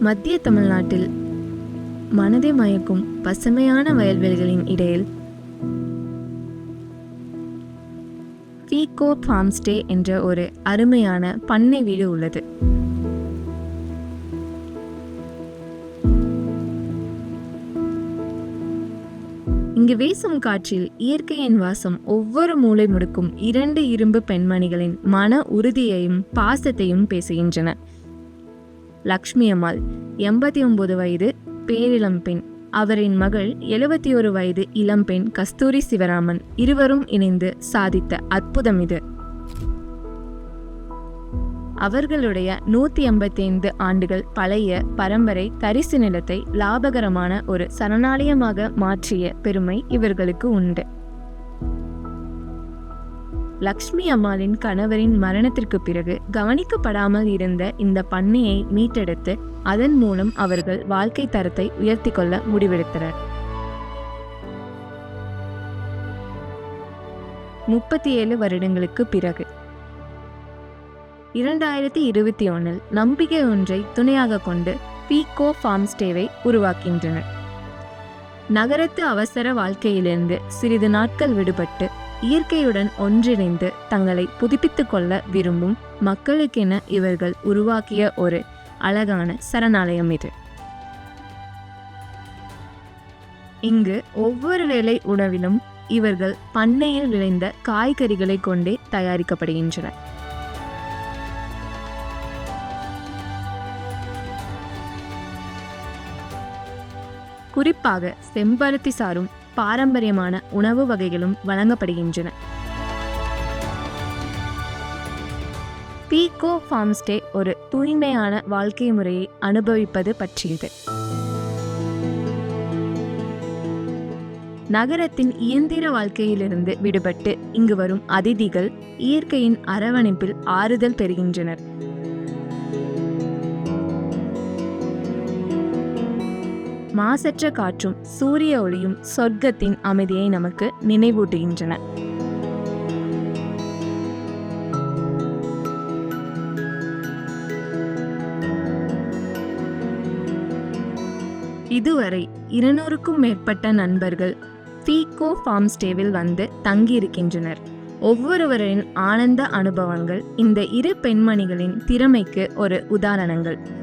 மத்திய தமிழ்நாட்டில் மனதை மயக்கும் பசுமையான வயல்வெளிகளின் இடையில் பீகோ ஃபார்ம் ஸ்டே என்ற ஒரு அருமையான பண்ணை வீடு உள்ளது. இங்கு வீசும் காற்றில் இயற்கையின் வாசம் ஒவ்வொரு மூலை முடுக்கும் இரண்டு இரும்பு பெண்மணிகளின் மன உறுதியையும் பாசத்தையும் பேசுகின்றன. லக்ஷ்மி அம்மாள் எண்பத்தி ஒன்பது வயது பேரிளம் பெண். அவரின் மகள் எழுபத்தி ஒரு வயது இளம்பெண் கஸ்தூரி சிவராமன் இருவரும் இணைந்து சாதித்த அற்புதம் இது. அவர்களுடைய நூத்தி எண்பத்தி ஐந்து ஆண்டுகள் பழைய பரம்பரை தரிசு நிலத்தை லாபகரமான ஒரு சரணாலயமாக மாற்றிய பெருமை இவர்களுக்கு உண்டு. லக்ஷ்மி அம்மாளின் கணவரின் மரணத்திற்கு பிறகு கவனிக்கப்படாமல் இருந்த இந்த பண்ணையை மீட்டெடுத்து அதன் மூலம் அவர்கள் வாழ்க்கை தரத்தை உயர்த்தி கொள்ள முடிவெடுத்தனர். முப்பத்தி ஏழு வருடங்களுக்கு பிறகு இரண்டாயிரத்தி இருபத்தி ஒன்றில் நம்பிக்கை ஒன்றை துணையாக கொண்டு பீகோ ஃபார்ம் ஸ்டேவை உருவாக்கின்றனர். நகரத்து அவசர வாழ்க்கையிலிருந்து சிறிது நாட்கள் விடுபட்டு இயற்கையுடன் ஒன்றிணைந்து தங்களை புதுப்பித்துக் கொள்ள விரும்பும் மக்களுக்கென இவர்கள் உருவாக்கிய ஒரு அழகான சரணாலயம் இது. இங்கு ஒவ்வொரு வேளை உணவிலும் இவர்கள் பண்ணையில் விளைந்த காய்கறிகளை கொண்டே தயாரிக்கப்படுகின்றன. குறிப்பாக செம்பருத்தி சாரும் பாரம்பரியமான உணவு வகைகளும் வழங்கப்படுகின்றன. பீகோ ஃபார்ம்ஸ்டே ஒரு தூய்மையான வாழ்க்கை முறையை அனுபவிப்பது பற்றியது. நகரத்தின் இயந்திர வாழ்க்கையிலிருந்து விடுபட்டு இங்கு வரும் அதிதிகள் இயற்கையின் அரவணைப்பில் ஆறுதல் பெறுகின்றனர். மாசற்ற காற்றும் சூரிய ஒளியும் சொர்க்கத்தின் அமைதியை நமக்கு நினைவூட்டுகின்றன. இதுவரை இருநூறுக்கும் மேற்பட்ட நண்பர்கள் ஃபீகோ ஃபார்ம் ஸ்டேவில் வந்து தங்கியிருக்கின்றனர். ஒவ்வொருவரின் ஆனந்த அனுபவங்கள் இந்த இரு பெண்மணிகளின் திறமைக்கு ஒரு உதாரணங்கள்.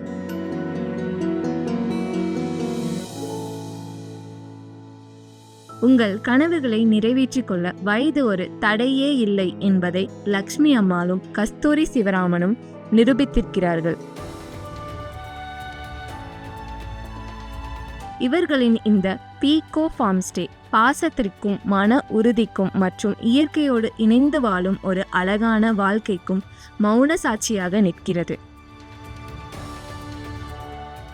உங்கள் கனவுகளை நிறைவேற்றிக் கொள்ள வயது ஒரு தடையே இல்லை என்பதை லக்ஷ்மி அம்மாளும் கஸ்தூரி சிவராமனும் நிரூபித்திருக்கிறார்கள். இவர்களின் இந்த பீகோ ஃபார்ம் ஸ்டே பாசத்திற்கும் மன உறுதிக்கும் மற்றும் இயற்கையோடு இணைந்து வாழும் ஒரு அழகான வாழ்க்கைக்கும் மௌன சாட்சியாக நிற்கிறது.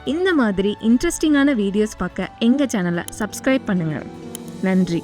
இந்த மாதிரி இன்ட்ரெஸ்டிங்கான வீடியோஸ் பார்க்க எங்கள் சேனலை சப்ஸ்கிரைப் பண்ணுங்கள் நன்றி.